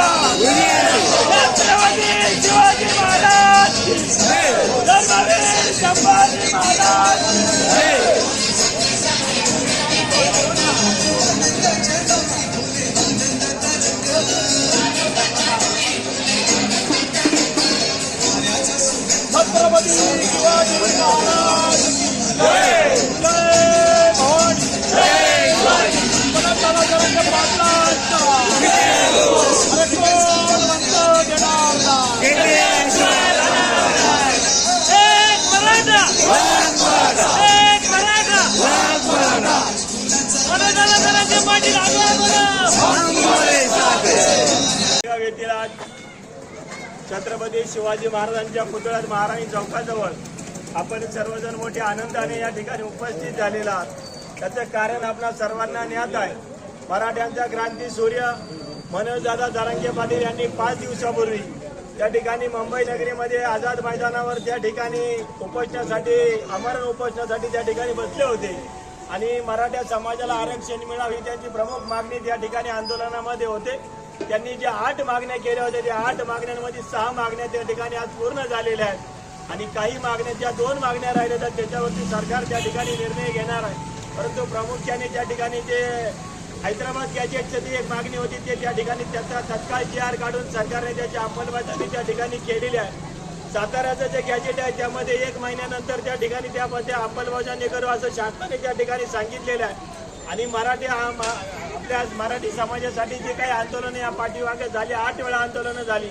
महाराजांचा छत्रपती शिवाजी महाराज. धर्मवीर संभाजी महाराज छत्रपती शिवाजी महाराज छत्रपती शिवाजी महाराजांच्या पुतळ्यात महाराणी चौकाजवळ आपण सर्वजण मोठ्या आनंदाने या ठिकाणी उपस्थित झालेला आहात. त्याचं कारण आपल्या सर्वांना ज्ञात आहे. मराठ्यांचा क्रांती सूर्य मनोजदादा जारंगे पाटील यांनी पाच दिवसापूर्वी त्या ठिकाणी मुंबई नगरीमध्ये आझाद मैदानावर त्या ठिकाणी उपोषणासाठी आमरण उपोषणासाठी त्या ठिकाणी बसले होते. आणि मराठा समाजाला आरक्षण मिळावे ही त्यांची प्रमुख मागणी त्या ठिकाणी आंदोलनामध्ये होते. त्यांनी ज्या आठ मागण्या केल्या होत्या त्या आठ मागण्यांमध्ये सहा मागण्या त्या ठिकाणी आज पूर्ण झालेल्या आहेत. आणि काही मागण्या ज्या दोन मागण्या राहिल्या तर त्याच्यावरती सरकार त्या ठिकाणी निर्णय घेणार आहे. परंतु प्रामुख्याने त्या ठिकाणी जे हैदराबाद गॅजेटची जी एक मागणी होती ते त्या ठिकाणी त्याचा तत्काळ जी आर काढून सरकारने त्याची अंमलबजावणी त्या ठिकाणी केलेली आहे. साताऱ्याचं जे गॅजेट आहे त्यामध्ये एक महिन्यानंतर त्या ठिकाणी त्यामध्ये अंमलबजावणी करू असं शासनाने त्या ठिकाणी सांगितलेलं आहे. आणि मराठी आज मराठी समाजासाठी जे काही आंदोलन या पाठीमागे झाली आठ वेळा आंदोलनं झाली.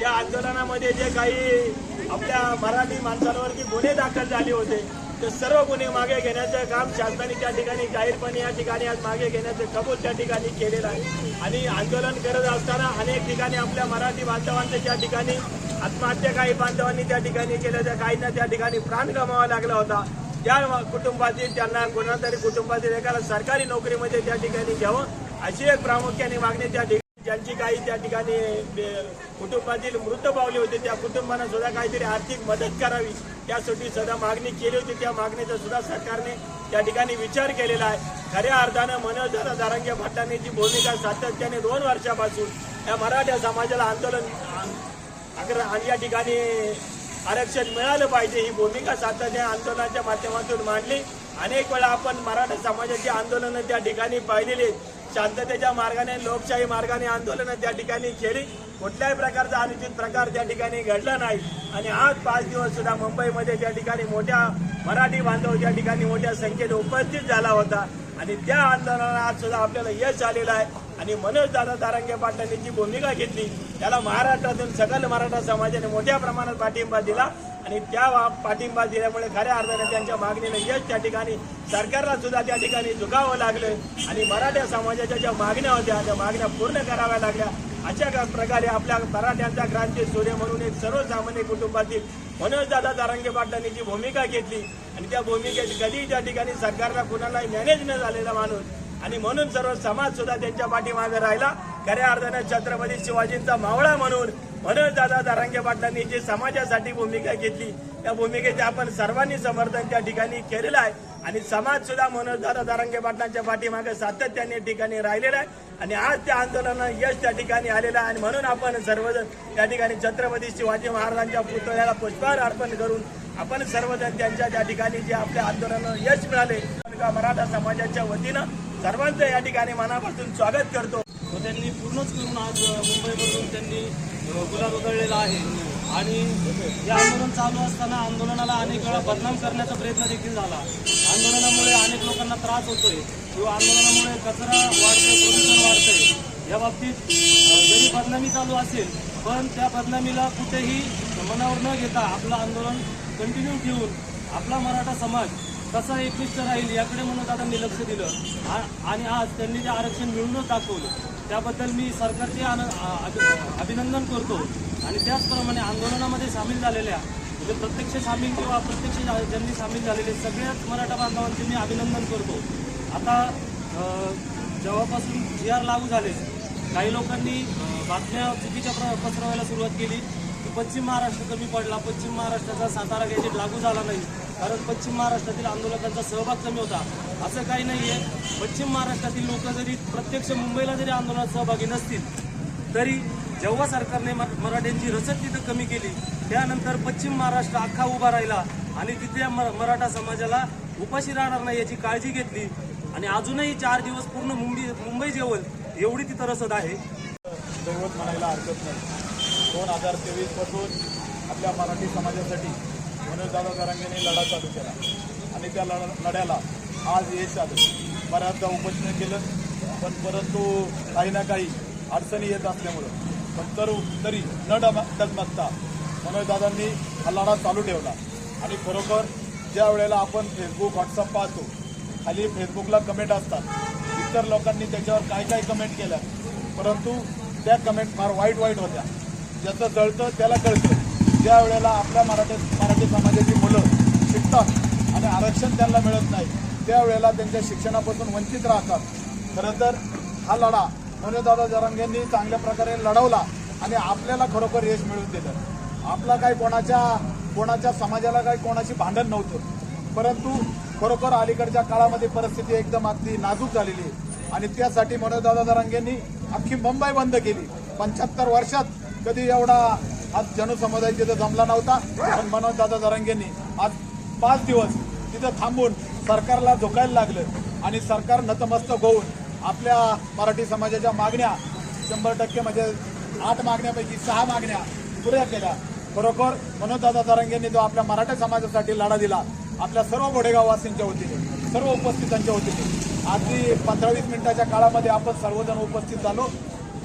त्या आंदोलनामध्ये जे काही आपल्या मराठी माणसांवरती गुन्हे दाखल झाले होते ते सर्व गुन्हे मागे घेण्याचं काम शासनाने त्या ठिकाणी जाहीरपणे या ठिकाणी आज मागे घेण्याचं कबूल त्या ठिकाणी केलेलं आहे. आणि आंदोलन करत असताना अनेक ठिकाणी आपल्या मराठी बांधवांचं त्या ठिकाणी आत्महत्या काही बांधवांनी त्या ठिकाणी केल्या त्या काहींना त्या ठिकाणी प्राण गमावा लागला होता. त्या कुटुंबातील त्यांना कोणातरी कुटुंबातील एकाला सरकारी नोकरीमध्ये त्या ठिकाणी घ्यावं अशी एक प्रामुख्याने मागणी त्या ठिकाणी ज्यांची काही त्या ठिकाणी कुटुंबातील मृत पावले होते त्या कुटुंबांना सुद्धा काहीतरी आर्थिक मदत करावी. त्यासाठी सुद्धा मागणी केली होती. त्या मागणीचा सुद्धा सरकारने त्या ठिकाणी विचार केलेला आहे. खऱ्या अर्थानं मनोज दादा दारांगे भट्टांनी जी भूमिका सातत्याने दोन वर्षापासून या मराठा समाजाला आंदोलन अगर आणि या ठिकाणी आरक्षण मिळालं पाहिजे ही भूमिका सातत्या आंदोलनाच्या माध्यमातून मांडली. अनेक वेळा आपण मराठा समाजाची आंदोलनं त्या ठिकाणी पाहिलेली आहेत. शांततेच्या मार्गाने लोकशाही मार्गाने आंदोलनं त्या ठिकाणी केली. कुठल्याही प्रकारचा अनुचित प्रकार त्या ठिकाणी घडला नाही. आणि आज पाच दिवस सुद्धा मुंबईमध्ये त्या ठिकाणी मोठ्या मराठी बांधव त्या ठिकाणी मोठ्या संख्येने उपस्थित झाला होता. आणि त्या आंदोलनात आज सुद्धा आपल्याला यश आलेलं आहे. आणि मनोज दादा तारंगे पाटलांनी जी भूमिका घेतली त्याला महाराष्ट्रातून सकल मराठा समाजाने मोठ्या प्रमाणात पाठिंबा दिला. आणि त्या पाठिंबा दिल्यामुळे खऱ्या अर्थाने त्यांच्या मागणीला यश त्या ठिकाणी सरकारला सुद्धा त्या ठिकाणी झुकावं लागलं. आणि मराठा समाजाच्या ज्या मागण्या होत्या त्या मागण्या पूर्ण कराव्या लागल्या. अशा प्रकारे आपल्या मराठ्यांचा क्रांती सूर्य म्हणून एक सर्वसामान्य कुटुंबातील मनोजदादा तारंगे पाटलांनी जी भूमिका घेतली आणि त्या भूमिकेत कधी त्या ठिकाणी सरकारला कुणालाही मॅनेज न झालेला माणूस आणि म्हणून सर्व समाज सुद्धा त्यांच्या पाठीमागे राहिला. खऱ्या अर्थाने छत्रपती शिवाजींचा मावळा म्हणून मनोज दादा दारांगे पाटलांनी जी समाजासाठी भूमिका घेतली त्या भूमिकेचे आपण सर्वांनी समर्थन त्या ठिकाणी केलेलं आहे. आणि समाज सुद्धा मनोज दादा दारांगे पाटलांच्या पाठीमागे सातत्याने ठिकाणी राहिलेला आहे. आणि आज त्या आंदोलनाला यश त्या ठिकाणी आलेलं आहे. आणि म्हणून आपण सर्वजण त्या ठिकाणी छत्रपती शिवाजी महाराजांच्या पुतळ्याला पुष्पहार अर्पण करून आपण सर्वजण त्यांच्या त्या ठिकाणी जे आपल्या आंदोलनाला यश मिळाले मराठा समाजाच्या वतीनं सर्वांचं या ठिकाणी मनापासून स्वागत करतो. व त्यांनी पूर्णच करून आज मुंबईमधून त्यांनी गुलाब उधळलेला आहे. आणि हे आंदोलन चालू असताना आंदोलनाला अनेक वेळा बदनाम करण्याचा प्रयत्न देखील झाला. आंदोलनामुळे अनेक लोकांना त्रास होतोय. किंवा आंदोलनामुळे कचरा वाढतोय प्रदूषण वाढतंय. या बाबतीत जरी बदनामी चालू असेल पण त्या बदनामीला कुठेही मनावर न घेता आपलं आंदोलन कंटिन्यू ठेवून आपला मराठा समाज कसा एकनिष्ठ राहील याकडे म्हणून दादांनी लक्ष दिलं. आणि आज त्यांनी ते आरक्षण मिळूनच दाखवलं. त्याबद्दल मी सरकारचे आन- अभि- अभिनंदन करतो. आणि त्याचप्रमाणे आंदोलनामध्ये सामील झालेल्या म्हणजे प्रत्यक्ष सामील किंवा प्रत्यक्ष ज्यांनी सामील झालेले सगळ्याच मराठा बांधवांचे मी अभिनंदन करतो. आता जेव्हापासून जी आर लागू झाले काही लोकांनी बातम्या चुकीच्या प्र पसरवायला सुरुवात केली. की पश्चिम महाराष्ट्र कमी पडला. पश्चिम महाराष्ट्राचा सातारा गॅजेट लागू झाला नाही. कारण पश्चिम महाराष्ट्रातील आंदोलकांचा सहभाग कमी होता. असं काही नाही आहे पश्चिम महाराष्ट्रातील लोक जरी प्रत्यक्ष मुंबईला जरी आंदोलनात सहभागी नसतील तरी जेव्हा सरकारने म- मराठ्यांची रसद तिथं कमी केली त्यानंतर पश्चिम महाराष्ट्र अख्खा उभा राहिला आणि तिथल्या म- मराठा समाजाला उपाशी राहणार नाही याची काळजी घेतली आणि अजूनही चार दिवस पूर्ण मुंबई मुंबई जेवल एवढी तिथं रसद आहे. दैवत म्हणायला हरकत नाही. दोन हजार तेवीसपासून आपल्या मराठी समाजासाठी मनोजदादा जरांगेने लढा चालू केला. आणि त्या लढ्याला आज यश आलं. बऱ्याचदा उपोषण केलं पण परंतु काही ना काही अडचणी येत असल्यामुळं. पण तर तरी न डम डगमगता मनोजदादांनी हा लढा चालू ठेवला. आणि खरोखर ज्या वेळेला आपण फेसबुक व्हॉट्सअप पाहतो खाली फेसबुकला कमेंट असतात. इतर लोकांनी त्याच्यावर काय काय कमेंट केल्या? परंतु त्या कमेंट फार वाईट वाईट होत्या. ज्याचं जळतं त्याला कळतं. ज्या वेळेला आपल्या मराठी मराठी समाजाची मुलं शिकतात आणि आरक्षण त्यांना मिळत नाही त्यावेळेला त्यांच्या शिक्षणापासून वंचित राहतात. खरं तर हा लढा मनोजदादा जरांगेंनी चांगल्या प्रकारे लढवला आणि आपल्याला खरोखर यश मिळवून दिलं. आपला काही कोणाच्या कोणाच्या समाजाला काही कोणाशी भांडण नव्हतं. परंतु खरोखर अलीकडच्या काळामध्ये परिस्थिती एकदम अगदी नाजूक झालेली आहे. आणि त्यासाठी मनोजदादा जरांगेंनी अख्खी मुंबई बंद केली. पंच्याहत्तर वर्षात कधी एवढा आज जनसमुदाय तिथं जमला नव्हता. पण मनोजदादा जरांगेंनी आज पाच दिवस तिथं थांबून सरकारला झोकायला लागलं. आणि सरकार नतमस्तक होऊन आपल्या मराठी समाजाच्या मागण्या शंभर टक्के म्हणजे आठ मागण्यापैकी सहा मागण्या पुऱ्या केल्या. खरोखर मनोजदादा दरंगेंनी जो आपल्या मराठा समाजासाठी लढा दिला आपल्या सर्व गोडेगाववासींच्या वतीने सर्व उपस्थितांच्या वतीने. आधी पंधरा वीस मिनिटाच्या काळामध्ये आपण सर्वजण उपस्थित झालो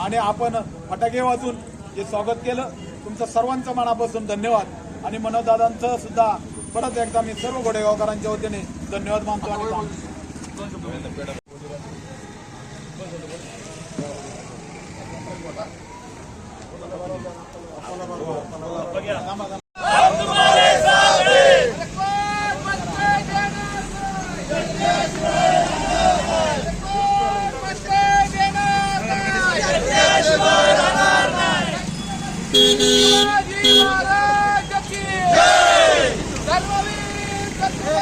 आणि आपण फटाके वाजून हे स्वागत केलं. तुमचं सर्वांचं मनापासून धन्यवाद. आणि मनोजदादांचं सुद्धा परत एकदा मी सर्व गोडेगावकरांच्या वतीने धन्यवाद मानतो आणि